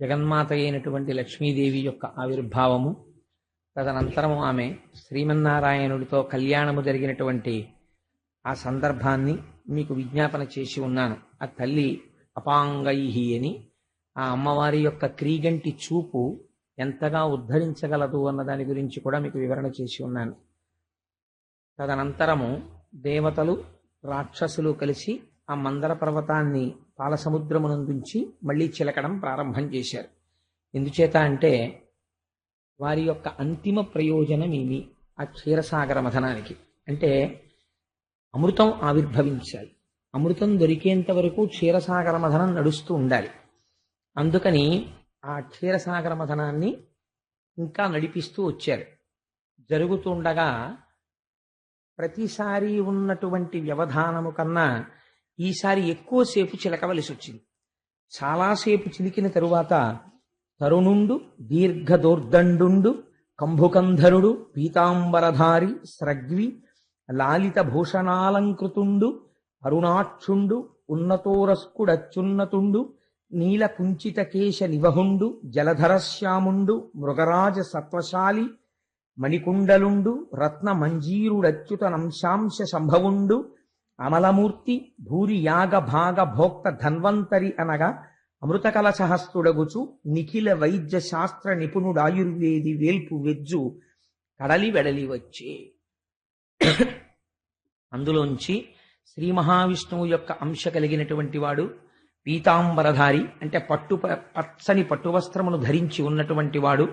జగన్మాత అయినటువంటి లక్ష్మీదేవి యొక్క ఆవిర్భావము. తదనంతరము ఆమె శ్రీమన్నారాయణుడితో కళ్యాణము జరిగినటువంటి ఆ సందర్భాన్ని మీకు విజ్ఞాపన చేసి ఉన్నాను. ఆ తల్లి అపాంగైహి అని ఆ అమ్మవారి యొక్క క్రీగంటి చూపు ఎంతగా ఉద్ధరించగలదు అన్న దాని గురించి కూడా మీకు వివరణ చేసి ఉన్నాను. తదనంతరము దేవతలు రాక్షసులు కలిసి ఆ మందర పర్వతాన్ని పాలసముద్రమునందుంచి మళ్ళీ చిలకడం ప్రారంభం చేశారు. ఎందుచేత అంటే వారి యొక్క అంతిమ ప్రయోజనం ఏమి ఆ క్షీరసాగర మథనానికి. అంటే అమృతం ఆవిర్భవించాలి. అమృతం దొరికేంత వరకు క్షీరసాగర మథనం నడుస్తూ ఉండాలి. అందుకని ఆ క్షీరసాగర మథనాన్ని ఇంకా నడిపిస్తూ వచ్చారు. జరుగుతుండగా ప్రతిసారి ఉన్నటువంటి వ్యవధానము కన్నా ఈసారి ఎక్కువసేపు చిలకవలసి వచ్చింది చాలాసేపు చిలికిన తరువాత తరుణుండు దీర్ఘదోర్దండు కంభుకంధరుడు పీతాంబరధారి స్రగ్వి లాలిత భూషణాలంకృతుండు అరుణాక్షుండు ఉన్నతోరస్కుడచ్చున్నతుండు నీల కుంచిత కేశ నివహుండు జలధరశ్యాముండు మృగరాజ సత్వశాలి మణికుండలుండు రత్న మంజీరుడచ్యుత నంశాంశ సంభవుండు అమలమూర్తి భూరి యాగ భాగ భోక్త ధన్వంతరి అనగా అమృత కలశహస్తుడగుచు నిఖిల వైద్య శాస్త్ర నిపుణుడాయుర్వేది వేల్పు వెజ్జు కడలి వెడలి వచ్చే. అందులోంచి శ్రీ మహావిష్ణువు యొక్క అంశ కలిగినటువంటి వాడు పీతాంబరధారి అంటే పట్టు పచ్చని పట్టు వస్త్రమును ధరించి ఉన్నటువంటి వాడు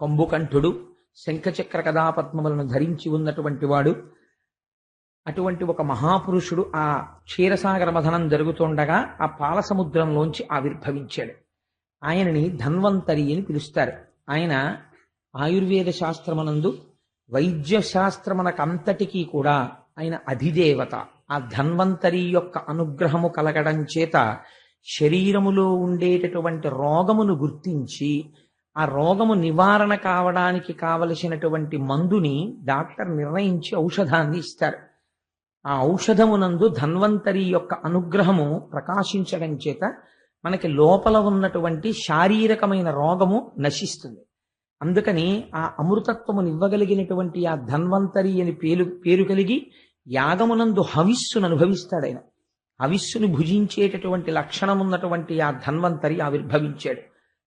కంబుకంఠుడు శంఖచక్ర కథాపద్మములను ధరించి ఉన్నటువంటి వాడు అటువంటి ఒక మహాపురుషుడు ఆ క్షీరసాగర మథనం జరుగుతుండగా ఆ పాల సముద్రంలోంచి ఆవిర్భవించాడు. ఆయనని ధన్వంతరి అని పిలుస్తారు. ఆయన ఆయుర్వేద శాస్త్రమునందు వైద్య శాస్త్రమునకంతటికీ కూడా ఆయన అధిదేవత. ఆ ధన్వంతరి యొక్క అనుగ్రహము కలగడం చేత శరీరములో ఉండేటటువంటి రోగమును గుర్తించి ఆ రోగము నివారణ కావడానికి కావలసినటువంటి మందుని డాక్టర్ నిర్ణయించి ఔషధాన్ని ఇస్తారు. ఆ ఔషధమునందు ధన్వంతరి యొక్క అనుగ్రహము ప్రకాశించడం చేత మనకి లోపల ఉన్నటువంటి శారీరకమైన రోగము నశిస్తుంది. అందుకని ఆ అమృతత్వమును ఇవ్వగలిగినటువంటి ఆ ధన్వంతరి అని పేరు పేరు కలిగి యాగమునందు హవిస్సును అనుభవిస్తాడు ఆయన. హవిస్సును భుజించేటటువంటి లక్షణం ఉన్నటువంటి ఆ ధన్వంతరి ఆవిర్భవించాడు.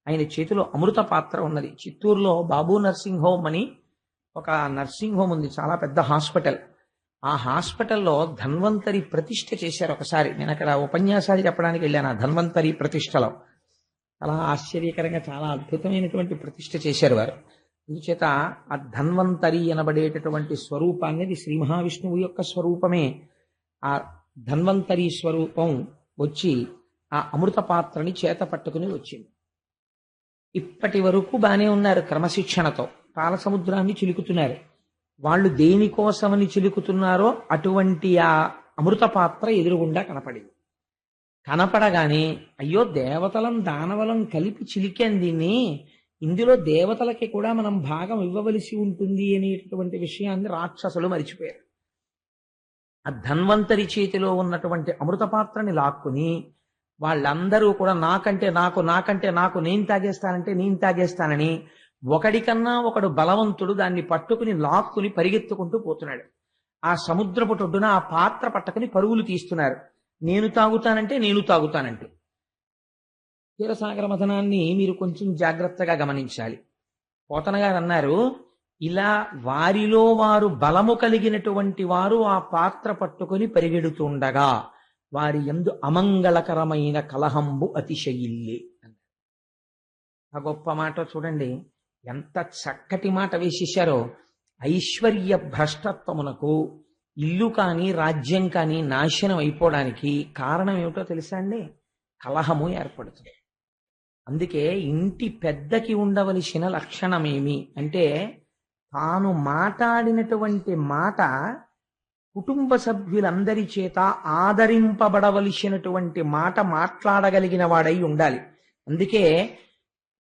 ఆయన చేతిలో అమృత పాత్ర ఉన్నది. చిత్తూరులో బాబు నర్సింగ్ హోమ్ అని ఒక నర్సింగ్ హోమ్ ఉంది. చాలా పెద్ద హాస్పిటల్. ఆ హాస్పిటల్లో ధన్వంతరి ప్రతిష్ఠ చేశారు ఒకసారి. నేను అక్కడ ఉపన్యాసాలు చెప్పడానికి వెళ్ళాను. ఆ ధన్వంతరి ప్రతిష్టలో. చాలా ఆశ్చర్యకరంగా చాలా అద్భుతమైనటువంటి ప్రతిష్ఠ చేశారు వారు. అందుచేత ఆ ధన్వంతరి అనబడేటటువంటి స్వరూపాన్ని శ్రీ మహావిష్ణువు యొక్క స్వరూపమే. ఆ ధన్వంతరి స్వరూపం వచ్చి ఆ అమృత పాత్రని చేత పట్టుకుని వచ్చింది. ఇప్పటి వరకు బాగానే ఉన్నారు క్రమశిక్షణతో. పాల సముద్రాన్ని చిలుకుతున్నారు. వాళ్ళు దేనికోసమని చిలుకుతున్నారో అటువంటి ఆ అమృత పాత్ర ఎదురుగుండా కనపడింది. కనపడగానే అయ్యో దేవతలం దానవలం కలిపి చిలికాను దీన్ని. ఇందులో దేవతలకి కూడా మనం భాగం ఇవ్వవలసి ఉంటుంది అనేటటువంటి విషయాన్ని రాక్షసులు మరిచిపోయారు. ఆ ధన్వంతరి చేతిలో ఉన్నటువంటి అమృత పాత్రని లాక్కుని వాళ్ళందరూ కూడా నాకంటే నాకు నాకంటే నాకు నేను తాగేస్తానంటే నేను తాగేస్తానని ఒకడికన్నా ఒకడు బలవంతుడు దాన్ని పట్టుకుని లాక్కుని పరిగెత్తుకుంటూ పోతున్నాడు. ఆ సముద్రపు టొడ్డున ఆ పాత్ర పట్టుకుని పరుగులు తీస్తున్నారు. నేను తాగుతానంటే నేను తాగుతానంటూ. క్షీరసాగర మథనాన్ని మీరు కొంచెం జాగ్రత్తగా గమనించాలి. పోతన గారు అన్నారు ఇలా వారిలో వారు బలము కలిగినటువంటి వారు ఆ పాత్ర పట్టుకొని పరిగెడుతుండగా వారి ఎందు అమంగళకరమైన కలహంబు అతిశయిల్లే. ఆ గొప్ప మాట చూడండి. ఎంత చక్కటి మాట వేసేశారో. ఐశ్వర్య భ్రష్టత్వమునకు ఇల్లు కానీ రాజ్యం కానీ నాశనం అయిపోవడానికి కారణం ఏమిటో తెలుసా అండి? కలహము ఏర్పడుతుంది. అందుకే ఇంటి పెద్దకి ఉండవలసిన లక్షణమేమి అంటే తాను మాట్లాడినటువంటి మాట కుటుంబ సభ్యులందరి చేత ఆదరింపబడవలసినటువంటి మాట మాట్లాడగలిగిన వాడై ఉండాలి. అందుకే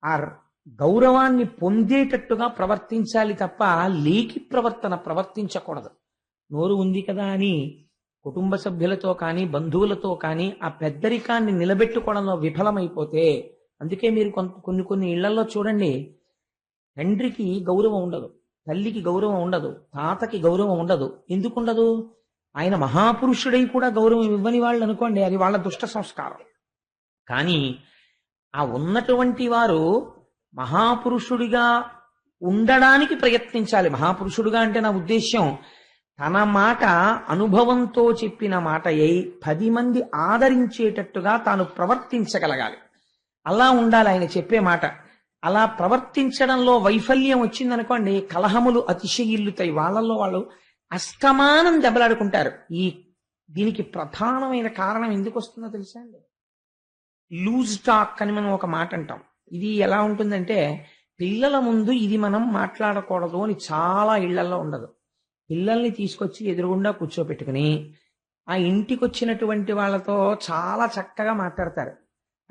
ఆ గౌరవాన్ని పొందేటట్టుగా ప్రవర్తించాలి తప్ప లేకి ప్రవర్తన ప్రవర్తించకూడదు. నోరు ఉంది కదా అని కుటుంబ సభ్యులతో కానీ బంధువులతో కానీ ఆ పెద్దరికాన్ని నిలబెట్టుకోవడంలో విఫలమైపోతే అందుకే మీరు కొంత కొన్ని కొన్ని ఇళ్ళలో చూడండి. తండ్రికి గౌరవం ఉండదు తల్లికి గౌరవం ఉండదు తాతకి గౌరవం ఉండదు. ఎందుకు ఉండదు ఆయన మహాపురుషుడై కూడా గౌరవం ఇవ్వని వాళ్ళు అనుకోండి అది వాళ్ళ దుష్ట సంస్కారం. కానీ ఆ ఉన్నటువంటి వారు మహాపురుషుడిగా ఉండడానికి ప్రయత్నించాలి. మహాపురుషుడుగా అంటే నా ఉద్దేశ్యం తన మాట అనుభవంతో చెప్పిన మాట అయి పది మంది ఆదరించేటట్టుగా తాను ప్రవర్తించగలగాలి. అలా ఉండాలి ఆయన చెప్పే మాట. అలా ప్రవర్తించడంలో వైఫల్యం వచ్చిందనుకోండి కలహములు అతిశయిల్లుతాయి. వాళ్ళల్లో వాళ్ళు అస్తమానం దెబ్బలాడుకుంటారు. ఈ దీనికి ప్రధానమైన కారణం ఎందుకు వస్తుందో తెలుసా అండి? లూజ్ టాక్ అని మనం ఒక మాట అంటాం. ఇది ఎలా ఉంటుందంటే పిల్లల ముందు ఇది మనం మాట్లాడకూడదు అని చాలా ఇళ్ళల్లో ఉండదు. పిల్లల్ని తీసుకొచ్చి ఎదురుగుండా కూర్చోపెట్టుకుని ఆ ఇంటికి వచ్చినటువంటి వాళ్ళతో చాలా చక్కగా మాట్లాడతారు.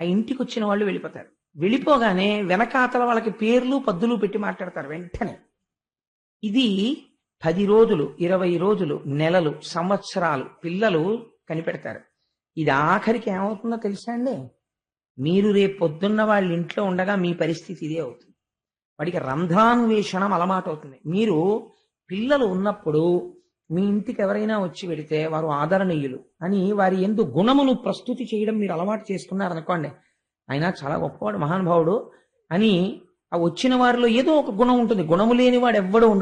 ఆ ఇంటికి వచ్చిన వాళ్ళు వెళ్ళిపోతారు. వెళ్ళిపోగానే వెనకాతల వాళ్ళకి పేర్లు పద్దులు పెట్టి మాట్లాడతారు వెంటనే. ఇది పది రోజులు ఇరవై రోజులు నెలలు సంవత్సరాలు పిల్లలు కనిపెడతారు. ఇది ఆఖరికి ఏమవుతుందో తెలుసా అండి? మీరు రేపు పొద్దున్న వాళ్ళ ఇంట్లో ఉండగా మీ పరిస్థితి ఇదే అవుతుంది. వాడికి రంధ్రాన్వేషణం అలవాటు అవుతుంది మీరు పిల్లలు ఉన్నప్పుడు మీ ఇంటికి ఎవరైనా వచ్చి వెడితే వారు ఆదరణీయులు అని వారి ఎందు గుణమును ప్రస్తుతి చేయడం మీరు అలవాటు చేసుకున్నారనుకోండి ఆయన చాలా గొప్పవాడు మహానుభావుడు అని ఆ వచ్చిన వారిలో ఏదో ఒక గుణం ఉంటుంది. గుణము లేని వాడు ఎవ్వడు ఉండడు.